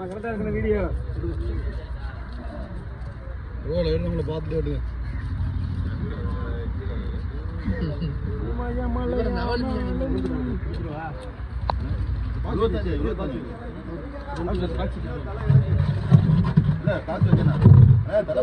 கரெக்டாக இருக்கிற வீடியோ. ரோல நம்மளை பார்த்துட்டு இல்ல? காசு வைக்கணா தலை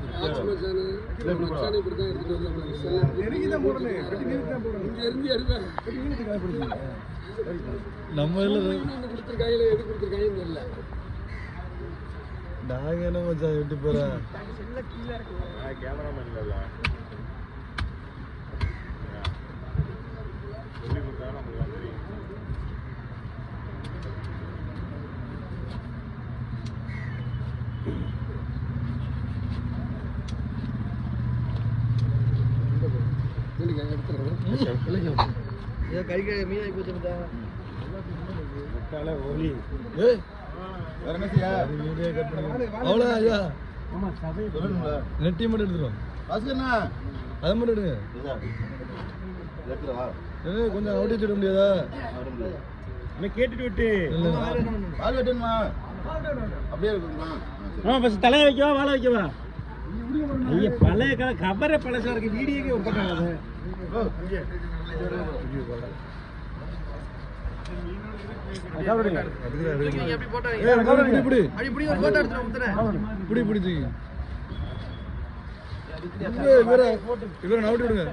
நம்மள்ட்ட எடுங்க உடனே குடலை வைக்க முடியாது தலை குழம்புக்கா இப்படிதான் பசங்க நம்ம நாங்க என்ன மச்சான் விட்டு போறேன் கேமராமேன் இல்ல கை கை மீன் ஆகி போச்சு தலை ஒலி அவ்வளோ. ஐயா நெட்டி மட்டும் எடுத்துரும் என்ன அதை மட்டும் எடுங்க கொஞ்சம் அவுட்டி வச்சுட முடியாதா கேட்டுட்டு விட்டு இல்லை வெட்டணுமா அப்படியே ஆ தலையை வைக்கவா வாழை வைக்கவா? ஐயா பழைய கல கவரே பழசா இருக்கு வீடியோக்கே ஒப்பட்டாங்க எடுக்குதா?